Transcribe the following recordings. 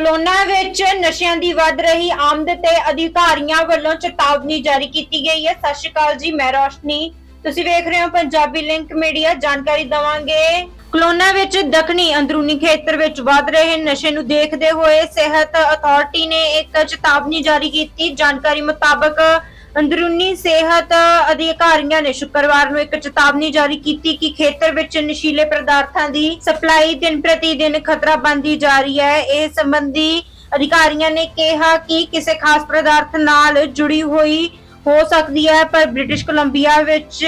Kelowna ਵਿੱਚ ਨਸ਼ਿਆਂ ਦੀ ਵੱਧ ਰਹੀ ਆਮਦ ਤੇ ਅਧਿਕਾਰੀਆਂ ਵੱਲੋਂ ਚੇਤਾਵਨੀ ਜਾਰੀ ਕੀਤੀ ਗਈ ਹੈ। ਸਤਿ ਸ਼੍ਰੀ ਅਕਾਲ ਜੀ, ਮੈਂ ਰੋਸ਼ਨੀ। ਤੁਸੀਂ ਵੇਖ ਰਹੇ ਹੋ ਪੰਜਾਬੀ ਲਿੰਕ ਮੀਡੀਆ। ਜਾਣਕਾਰੀ ਦਵਾਂਗੇ ਕਲੋਨਾ ਵਿੱਚ ਦੱਖਣੀ ਅੰਦਰੂਨੀ ਖੇਤਰ ਵਿੱਚ ਵੱਧ ਰਹੇ ਨਸ਼ੇ ਨੂੰ ਦੇਖਦੇ ਹੋਏ ਸਿਹਤ ਅਥਾਰਟੀ ਨੇ ਇੱਕ ਚੇਤਾਵਨੀ ਜਾਰੀ ਕੀਤੀ। ਜਾਣਕਾਰੀ ਮੁਤਾਬਕ ਅੰਦਰੂਨੀ ਸਿਹਤ ਅਧਿਕਾਰੀਆਂ ਨੇ ਸ਼ੁੱਕਰਵਾਰ ਨੂੰ ਇੱਕ ਚੇਤਾਵਨੀ ਜਾਰੀ ਕੀਤੀ ਕਿ ਖੇਤਰ ਵਿੱਚ ਨਸ਼ੀਲੇ ਪਦਾਰਥਾਂ ਦੀ ਸਪਲਾਈ ਦਿਨ ਪ੍ਰਤੀ ਦਿਨ ਖਤਰਾ ਬਣਦੀ ਜਾ ਰਹੀ ਹੈ। ਇਹ ਸੰਬੰਧੀ ਅਧਿਕਾਰੀਆਂ ਨੇ ਕਿਹਾ ਕਿ ਕਿਸੇ ਖਾਸ ਪਦਾਰਥ ਨਾਲ ਜੁੜੀ ਹੋਈ ਹੋ ਸਕਦੀ ਹੈ, ਪਰ ਬ੍ਰਿਟਿਸ਼ ਕੋਲੰਬੀਆ ਵਿੱਚ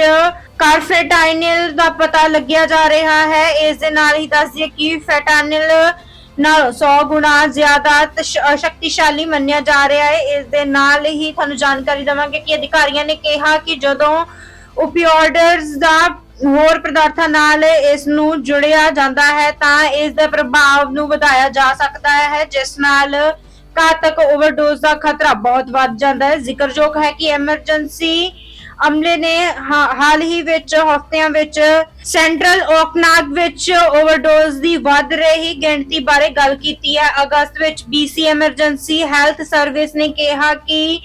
ਕਾਰਫੇਟਾਈਨਲ ਦਾ ਪਤਾ ਲੱਗਿਆ ਜਾ ਰਿਹਾ ਹੈ। ਇਸ ਦੇ ਨਾਲ ਹੀ ਦੱਸ ਦਈਏ ਕਿ ਫੈਟਾਨਲ ਨਾਲ 100 ਗੁਣਾ ਜ਼ਿਆਦਾ ਸ਼ਕਤੀਸ਼ਾਲੀ ਮੰਨਿਆ ਜਾ ਰਿਹਾ ਹੈ। ਇਸ ਦੇ ਨਾਲ ਹੀ ਤੁਹਾਨੂੰ ਜਾਣਕਾਰੀ ਦਵਾਂਗੇ ਕਿ ਅਧਿਕਾਰੀਆਂ ਨੇ ਕਿਹਾ ਕਿ ਜਦੋਂ ਓਪੀਓਇਡਸ ਦਾ ਹੋਰ ਪਦਾਰਥਾਂ ਨਾਲ ਇਸ ਨੂੰ ਜੁੜਿਆ ਜਾਂਦਾ ਹੈ, ਤਾਂ ਇਸ ਦੇ ਪ੍ਰਭਾਵ ਨੂੰ ਵਧਾਇਆ ਜਾ ਸਕਦਾ ਹੈ, ਜਿਸ ਨਾਲ ਘਾਤਕ ਓਵਰਡੋਜ਼ ਦਾ ਖਤਰਾ ਬਹੁਤ ਵੱਧ ਜਾਂਦਾ ਹੈ। ਜ਼ਿਕਰਯੋਗ ਹੈ ਕਿ ਐਮਰਜੈਂਸੀ ਅਮਲੇ ਨੇ ਹਾਲ ਹੀ ਵਿੱਚ ਹਫ਼ਤਿਆਂ ਵਿੱਚ ਸੈਂਟਰਲ ਓਕਨਾਗ ਵਿੱਚ ਓਵਰਡੋਜ਼ ਦੀ ਵੱਧ ਰਹੀ ਗਿਣਤੀ ਬਾਰੇ ਗੱਲ ਕੀਤੀ ਹੈ। ਅਗਸਤ ਵਿੱਚ BC ਐਮਰਜੈਂਸੀ ਹੈਲਥ ਸਰਵਿਸ ਨੇ ਕਿਹਾ ਕਿ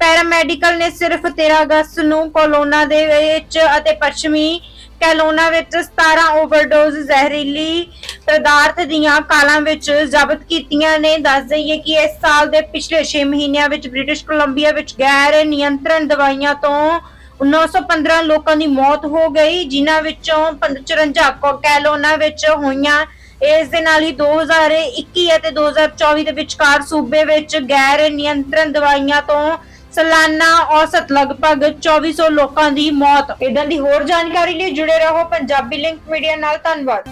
ਪੈਰਾਮੈਡੀਕਲ ਨੇ ਸਿਰਫ 13 ਅਗਸਤ ਨੂੰ ਕੋਲੋਨਾ ਦੇ ਵਿੱਚ ਅਤੇ ਪੱਛਮੀ ਕੈਲੋਨਾ ਵਿੱਚ 17 ਓਵਰਡੋਜ਼ ਜ਼ਹਿਰੀਲੀ ਪਦਾਰਥ ਦੀਆਂ ਕਾਲਾਂ ਵਿੱਚ ਜ਼ਬਤ ਕੀਤੀਆਂ ਨੇ। ਦੱਸ ਦਈਏ ਕਿ ਇਸ ਸਾਲ ਦੇ ਪਿਛਲੇ 6 ਮਹੀਨਿਆਂ ਵਿੱਚ ਬ੍ਰਿਟਿਸ਼ ਕੋਲੰਬੀਆ ਵਿੱਚ ਗੈਰ ਨਿਯੰਤਰਣ ਦਵਾਈਆਂ ਤੋਂ 915 ਲੋਕਾਂ ਦੀ ਮੌਤ ਹੋ ਗਈ, ਜਿਨ੍ਹਾਂ ਵਿੱਚੋਂ 54 ਕੋ- ਕੈਲੋਨਾ ਵਿੱਚ ਹੋਈਆਂ। ਇਸ ਦੇ ਨਾਲ ਹੀ 2021 ਅਤੇ 2024 ਦੇ ਵਿਚਕਾਰ ਸੂਬੇ ਵਿੱਚ ਗੈਰ ਨਿਯੰਤਰਣ ਦਵਾਈਆਂ ਤੋਂ ਸਾਲਾਨਾ ਔਸਤ ਲਗਭਗ 2400 ਲੋਕਾਂ ਦੀ ਮੌਤ। ਇਦਾਂ ਦੀ ਹੋਰ ਜਾਣਕਾਰੀ ਲਈ ਜੁੜੇ ਰਹੋ ਪੰਜਾਬੀ ਲਿੰਕ ਮੀਡੀਆ ਨਾਲ। ਧੰਨਵਾਦ।